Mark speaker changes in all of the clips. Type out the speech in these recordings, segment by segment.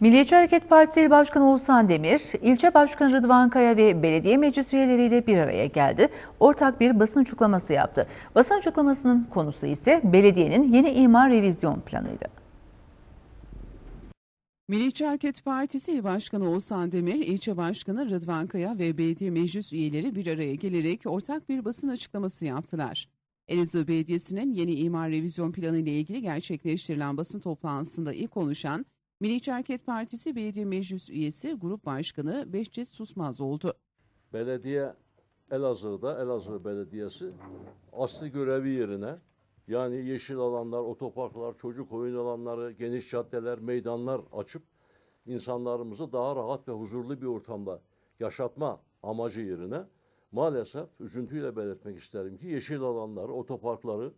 Speaker 1: Milliyetçi Hareket Partisi İl Başkanı Oğuzhan Demir, ilçe başkanı Rıdvan Kaya ve belediye meclis üyeleriyle bir araya geldi. Ortak bir basın açıklaması yaptı. Basın açıklamasının konusu ise belediyenin yeni imar revizyon planıydı.
Speaker 2: Milliyetçi Hareket Partisi İl Başkanı Oğuzhan Demir, ilçe başkanı Rıdvan Kaya ve belediye meclis üyeleri bir araya gelerek ortak bir basın açıklaması yaptılar. Elazığ Belediyesi'nin yeni imar revizyon planı ile ilgili gerçekleştirilen basın toplantısında ilk konuşan Milliyetçi Hareket Partisi Belediye Meclis Üyesi Grup Başkanı Behçet Susmaz oldu.
Speaker 3: belediye Elazığ'da Elazığ Belediyesi asli görevi yerine yani yeşil alanlar, otoparklar, çocuk oyun alanları, geniş caddeler, meydanlar açıp insanlarımızı daha rahat ve huzurlu bir ortamda yaşatma amacı yerine maalesef üzüntüyle belirtmek isterim ki yeşil alanları, otoparkları,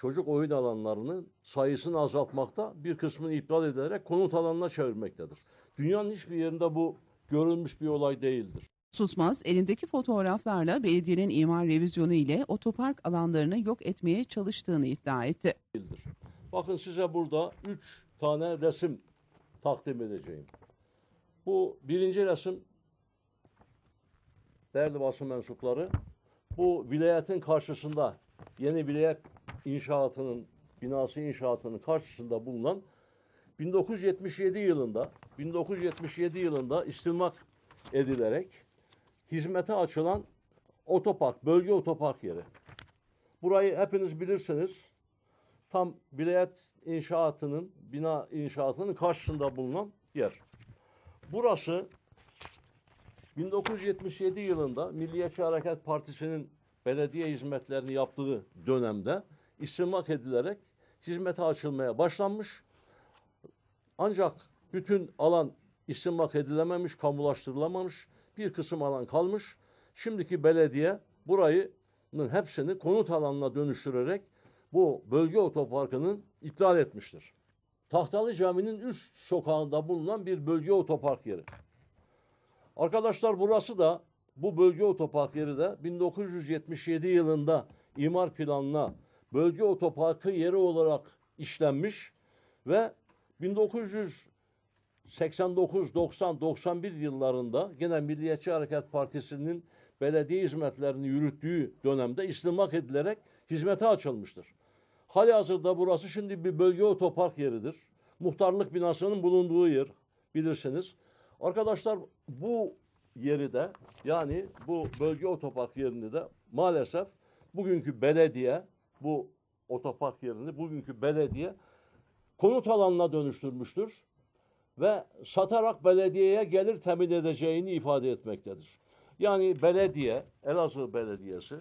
Speaker 3: çocuk oyun alanlarının sayısını azaltmakta bir kısmını iptal ederek konut alanına çevirmektedir. Dünyanın hiçbir yerinde bu görülmüş bir olay değildir.
Speaker 2: Susmaz, elindeki fotoğraflarla belediyenin imar revizyonu ile otopark alanlarını yok etmeye çalıştığını iddia etti.
Speaker 3: değildir. Bakın size burada üç tane resim takdim edeceğim. Bu birinci resim değerli basın mensupları bu vilayetin karşısında yeni vilayet inşaatının binası inşaatının karşısında bulunan 1977 yılında 1977 yılında istilmak edilerek hizmete açılan otopark, bölge otopark yeri. Burayı hepiniz bilirsiniz tam vilayet inşaatının, bina inşaatının karşısında bulunan yer. Burası 1977 yılında Milliyetçi Hareket Partisi'nin belediye hizmetlerini yaptığı dönemde istimlak edilerek hizmete açılmaya başlanmış. Ancak bütün alan istimlak edilememiş, kamulaştırılamamış. Bir kısım alan kalmış. Şimdiki belediye burayının hepsini konut alanına dönüştürerek bu bölge otoparkının iptal etmiştir. Tahtalı Cami'nin üst sokağında bulunan bir bölge otopark yeri. Arkadaşlar burası da bu bölge otopark yeri de 1977 yılında imar planına bölge otoparkı yeri olarak işlenmiş ve 1989, 90, 91 yıllarında gene Milliyetçi Hareket Partisi'nin belediye hizmetlerini yürüttüğü dönemde istimlak edilerek hizmete açılmıştır. Hali hazırda burası şimdi bir bölge otopark yeridir. Muhtarlık binasının bulunduğu yer bilirsiniz. Arkadaşlar bu yeri de yani bu bölge otopark yerini de maalesef bugünkü belediye bu otopark yerini bugünkü belediye konut alanına dönüştürmüştür ve satarak belediyeye gelir temin edeceğini ifade etmektedir. Yani belediye, Elazığ Belediyesi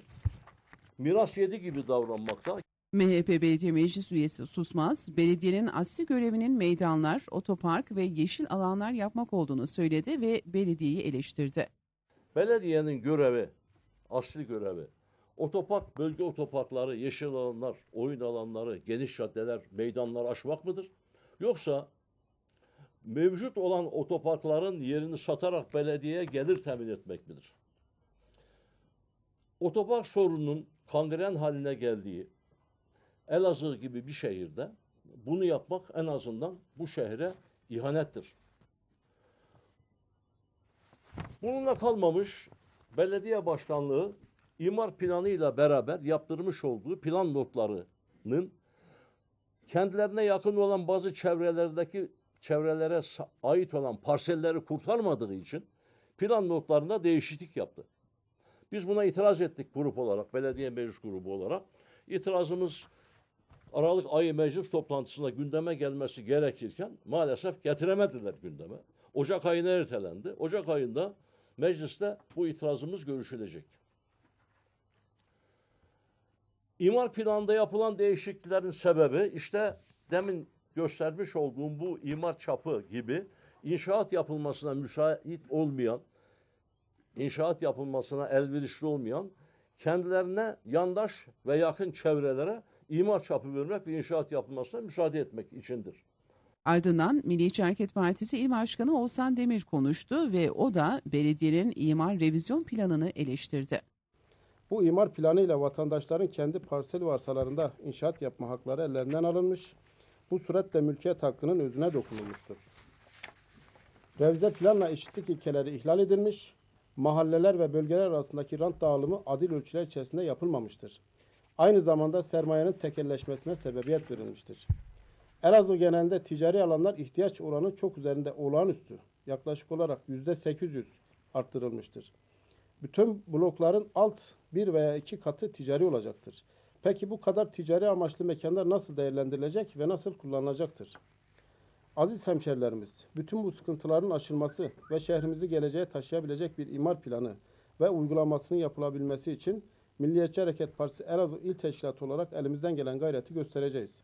Speaker 3: miras yedi gibi davranmakta.
Speaker 2: MHP Belediye Meclis Üyesi Susmaz, belediyenin asli görevinin meydanlar, otopark ve yeşil alanlar yapmak olduğunu söyledi ve belediyeyi eleştirdi.
Speaker 3: Belediyenin görevi, asli görevi, otopark, bölge otoparkları, yeşil alanlar, oyun alanları, geniş caddeler, meydanlar açmak mıdır? Yoksa mevcut olan otoparkların yerini satarak belediyeye gelir temin etmek midir? Otopark sorununun kangren haline geldiği Elazığ gibi bir şehirde bunu yapmak en azından bu şehre ihanettir. Bununla kalmamış belediye başkanlığı imar planıyla beraber yaptırmış olduğu plan notlarının kendilerine yakın olan bazı çevrelerdeki çevrelere ait olan parselleri kurtarmadığı için plan notlarında değişiklik yaptı. Biz buna itiraz ettik grup olarak, belediye meclis grubu olarak. İtirazımız Aralık ayı meclis toplantısında gündeme gelmesi gerekirken maalesef getiremediler gündeme. Ocak ayına ertelendi. Ocak ayında mecliste bu itirazımız görüşülecek. İmar planında yapılan değişikliklerin sebebi işte demin göstermiş olduğum bu imar çapı gibi inşaat yapılmasına müsait olmayan, inşaat yapılmasına elverişli olmayan, kendilerine yandaş ve yakın çevrelere imar çapı vermek ve inşaat yapılmasına müsaade etmek içindir.
Speaker 2: Ardından Milliyetçi Hareket Partisi İl Başkanı Oğuzhan Demir konuştu ve o da belediyenin imar revizyon planını eleştirdi.
Speaker 4: Bu imar planıyla vatandaşların kendi parsel ve arsalarında inşaat yapma hakları ellerinden alınmış. Bu suretle mülkiyet hakkının özüne dokunulmuştur. Revize planla eşitlik ilkeleri ihlal edilmiş, mahalleler ve bölgeler arasındaki rant dağılımı adil ölçüler içerisinde yapılmamıştır. Aynı zamanda sermayenin tekelleşmesine sebebiyet verilmiştir. Elazığ genelinde ticari alanlar ihtiyaç oranı çok üzerinde olağanüstü, yaklaşık olarak yüzde 800 arttırılmıştır. Bütün blokların alt bir veya iki katı ticari olacaktır. Peki bu kadar ticari amaçlı mekanlar nasıl değerlendirilecek ve nasıl kullanılacaktır? Aziz hemşerilerimiz, bütün bu sıkıntıların aşılması ve şehrimizi geleceğe taşıyabilecek bir imar planı ve uygulamasının yapılabilmesi için Milliyetçi Hareket Partisi Elazığ İl Teşkilatı olarak elimizden gelen gayreti göstereceğiz.